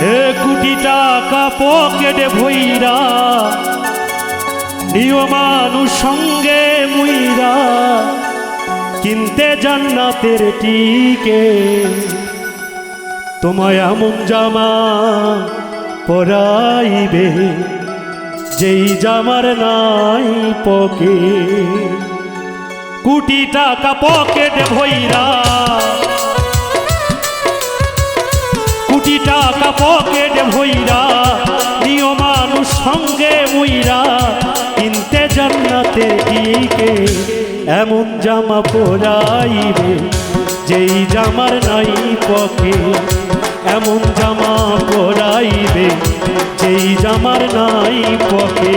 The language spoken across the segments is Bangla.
এ কোটি টাকা পকেটে ভইরা নিয় মানুষ সঙ্গে মুইরা, কিনতে জান্নাতের টিকে। তোমায় এমন জামা পরাইবে, যেই জামার নাই পকে কোটি টাকা পকেটে ভইরা টাকা পকেটে ভইরা, নিয় মানুষ সঙ্গে মুইরা, কিনতে জান্নাতে দিকে এমন জামা পরাইবে, যেই জামার নাই পকে এমন জামা পরাইবে, যেই জামার নাই পকে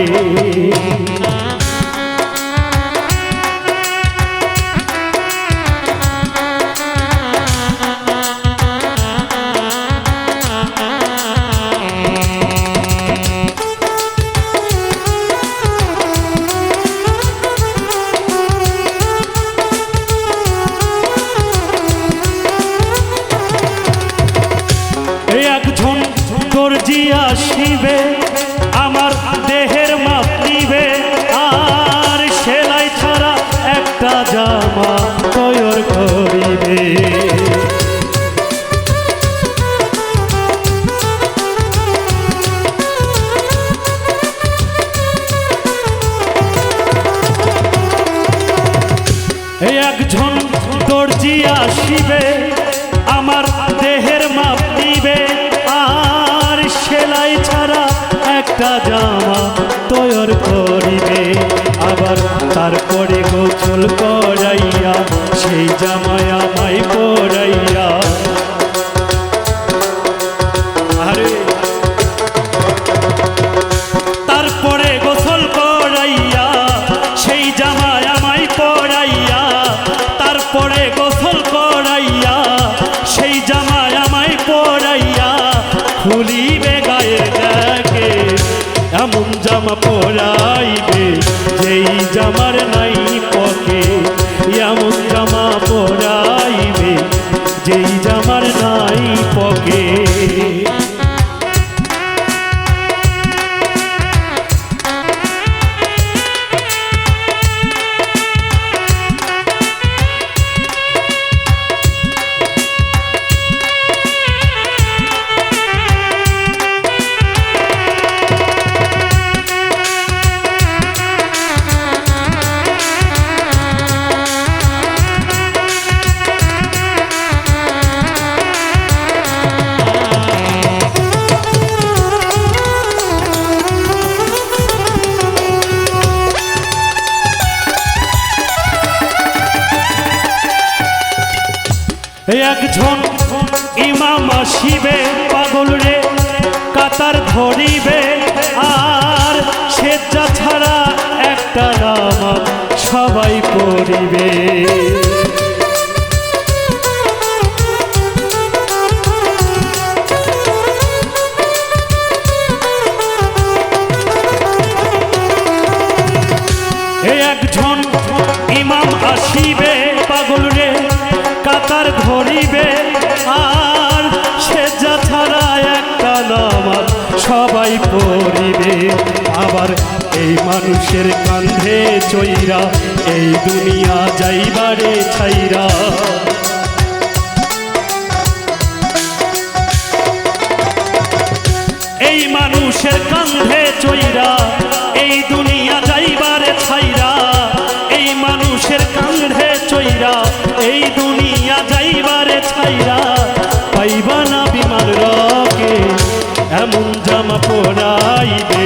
জামা তৈর করিবে একজন দর্জি আসিবে, আমার দেহের মাপ নিবে আর সেলাই ছাড়া একটা জামা তারপরে গোসল করাইয়া সেই জামায় আমায় পরাইয়া এমন জামা পরাইবে যেই জামার নাই একজন ইমাম আসিবে, পাগল রে, কাতার ধরিবে, আর সেজা ছাড়া একটা নামাজ সবাই পড়িবে। একজন ইমাম আসিবে, পাগল রে কাতার ধরিবে, আর সেজা ছাড়া একটা নামাজ সবাই পড়িবে। আবার এই মানুষের কান্ধে চইরা এই দুনিয়া যাইবারে ছাইরা। এই মানুষের কান্ধে এই দুনিয়া যাইবারে ছাইরা। এই মানুষের কান্ধে যাইবারে ছাইরা পাইবা না বিমার রকে এমন জামা পরাইবে।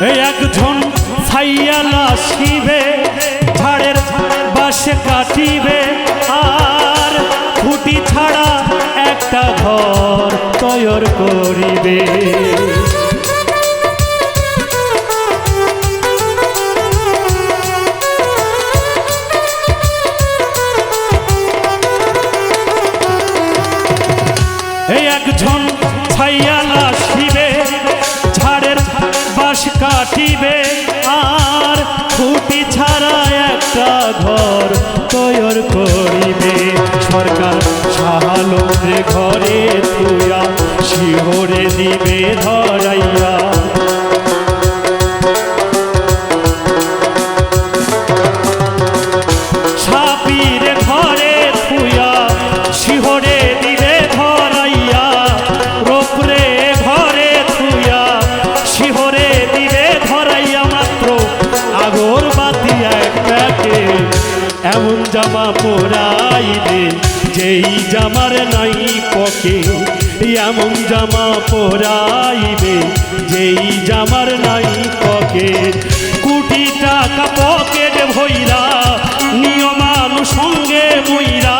একজন ছাইয়ালা শিবে, ঝাড়ের বাসে কাটিবে। আর খুঁটি ছাড়া একটা ঘর তৈর করিবে। একজন ছাইয়ালা বাস কাটিবে আর খুঁটি ছাড়া একটা ঘর তৈর করিবে। সরকার সাহালো ঘরে তুয়া শিহরে দিবে ধরাইয়া। জামা পরাইবে, যেই জামার নাই পকে, এমন জামা পরাইবে, যেই জামার নাই পকে। কুটি টাকা পকেট ভৈরা নিয়মানুসঙ্গে মইরা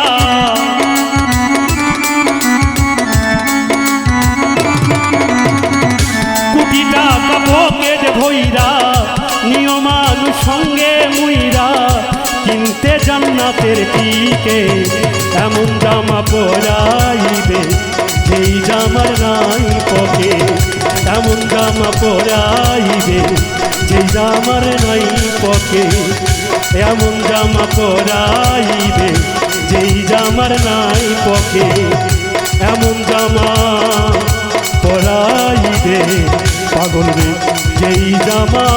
জান্নাতের টিকে এমন জামা পরাইবে, যেই জামার নাই পকে। এমন জামা পরাইবে, যেই জামার নাই পকে। এমন জামা পরাইবে, যেই জামার নাই পকে। এমন জামা পরাইবে, পাগল রে যেই জামা